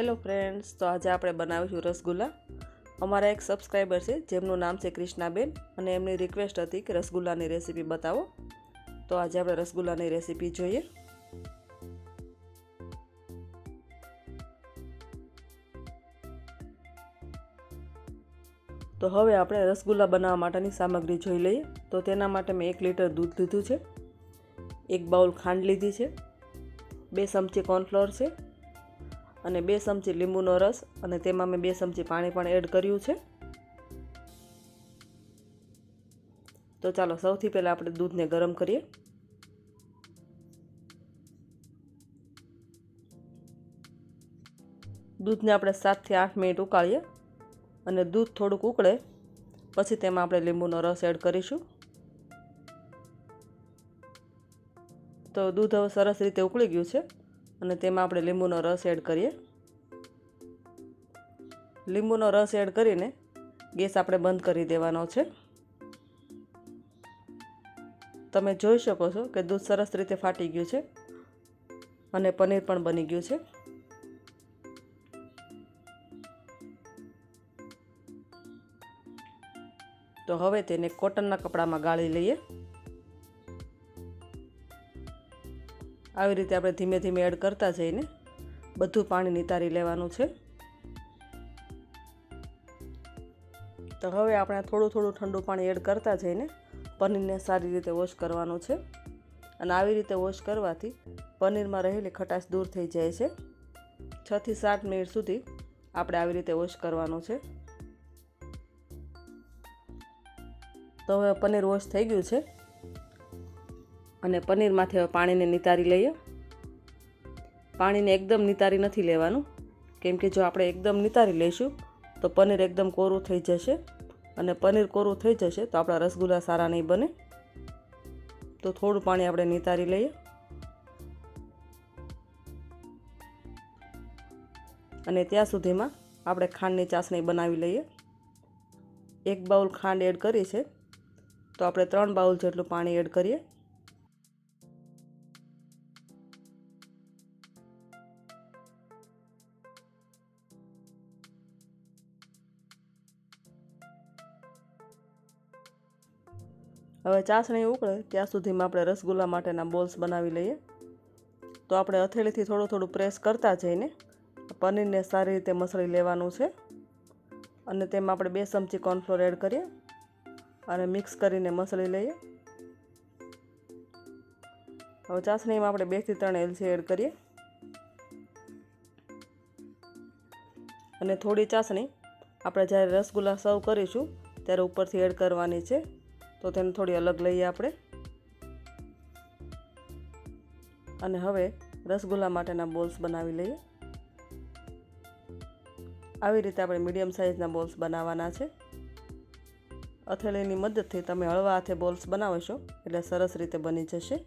Hello friends, તો આજે આપણે બનાવીશું રસગુલ્લા. અમારા એક સબસ્ક્રાઈબર છે, જેમનું નામ છે કૃષ્ણાબેન અને એમની રિક્વેસ્ટ હતી કે રસગુલ્લાની રેસીપી બતાવો. તો આજે આપણે રસગુલ્લાની રેસીપી જોઈએ. તો હવે આપણે રસગુલ્લા બનાવવા માટેની સામગ્રી જોઈ લઈએ. તો તેના માટે મેં એક લીટર દૂધ લીધું છે. એક બાઉલ ખાંડ લીધી છે. બે ચમચી કોર્નફ્લોર છે. અને બે ચમચી લીંબુનો રસ અને તેમાં મેં બે ચમચી પાણી પણ એડ કર્યું છે. તો ચાલો, સૌથી પહેલાં આપણે દૂધને ગરમ કરીએ. દૂધને આપણે સાતથી આઠ મિનિટ ઉકાળીએ અને દૂધ થોડુંક ઉકળે, પછી તેમાં આપણે લીંબુનો રસ એડ કરીશું. તો દૂધ હવે સરસ રીતે ઉકળી ગયું છે. અને તેમાં આપણે લીંબુનો રસ એડ કરીએ. લીંબુનો રસ એડ કરીને ગેસ આપણે બંધ કરી દેવાનો છે. તમે જોઈ શકો છો કે દૂધ સરસ રીતે ફાટી ગયું છે અને પનીર પણ બની ગયું છે. તો હવે તેને કોટનના કપડામાં ગાળી લઈએ. આવી રીતે આપણે ધીમે ધીમે એડ કરતા જઈને બધું પાણી નિતારી લેવાનું છે. તો હવે આપણે થોડું થોડું ઠંડુ પાણી એડ કરતા જઈને પનીરને સારી રીતે વોશ કરવાનું છે. અને આવી રીતે વોશ કરવાથી પનીરમાં રહેલી ખટાશ દૂર થઈ જાય છે. છથી સાત મિનિટ સુધી આપણે આવી રીતે વોશ કરવાનું છે. તો હવે પનીર વોશ થઈ ગયું છે. અને પનીરમાંથી હવે પાણીને નિતારી લઈએ. પાણીને એકદમ નિતારી નથી લેવાનું. કેમ કે જો આપણે એકદમ નિતારી લઈશું, તો પનીર એકદમ કોરું થઈ જશે. અને પનીર કોરું થઈ જશે, તો આપણા રસગુલ્લા સારા નહીં બને. તો થોડું પાણી આપણે નિતારી લઈએ. અને ત્યાં સુધીમાં આપણે ખાંડની ચાસણી બનાવી લઈએ. એક બાઉલ ખાંડ એડ કરી છે તો આપણે ત્રણ બાઉલ જેટલું પાણી એડ કરીએ. હવે ચાસણી ઉકળે, ત્યાં સુધીમાં આપણે રસગુલ્લા માટેના બોલ્સ બનાવી લઈએ. તો આપણે હથેળીથી થોડું થોડું પ્રેસ કરતા જઈને પનીરને સારી રીતે મસળી લેવાનું છે. અને તેમાં આપણે બે ચમચી કોર્નફ્લોર એડ કરીએ અને મિક્સ કરીને મસળી લઈએ. હવે ચાસણીમાં આપણે બેથી ત્રણ એલચી એડ કરીએ. અને થોડી ચાસણી આપણે જ્યારે રસગુલ્લા સર્વ કરીશું, ત્યારે ઉપરથી એડ કરવાની છે. તો તેને થોડી અલગ લઈએ આપણે. અને હવે રસગુલ્લા માટેના બોલ્સ બનાવી લઈએ. આવી રીતે આપણે મીડિયમ સાઇઝના બોલ્સ બનાવવાના છે. અથેળીની મદદથી તમે હળવા હાથે બોલ્સ બનાવશો એટલે સરસ રીતે બની જશે.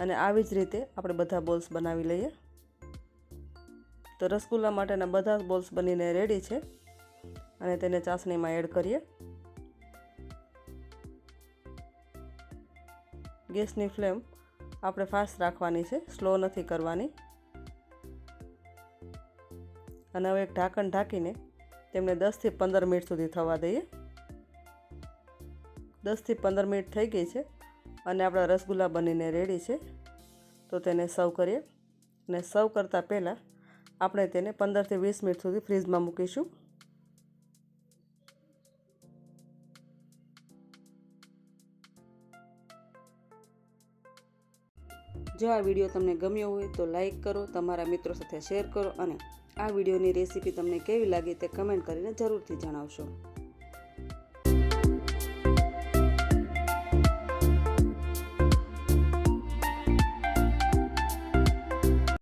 અને આવી જ રીતે આપણે બધા બોલ્સ બનાવી લઈએ. તો રસગુલ્લા માટેના બધા બોલ્સ બનીને રેડી છે. અને તેને ચાસણીમાં એડ કરીએ. ગેસની ફ્લેમ આપણે ફાસ્ટ રાખવાની છે સ્લો નથી કરવાની. અને હવે એક ઢાંકણ ઢાંકીને તેમને દસથી પંદર મિનિટ સુધી થવા દઈએ. દસથી પંદર મિનિટ થઈ ગઈ છે અને આપણા રસગુલ્લા બનીને રેડી છે. તો તેને સર્વ કરીએ. અને સર્વ કરતાં પહેલાં આપણે તેને પંદરથી વીસ મિનિટ સુધી ફ્રીજમાં મૂકીશું. જો આ વીડિયો તમને ગમ્યો હોય તો લાઇક કરો, તમારા મિત્રો સાથે શેર કરો અને આ વિડીયોની રેસીપી તમને કેવી લાગી તે કમેન્ટ કરીને જરૂરથી જણાવશો.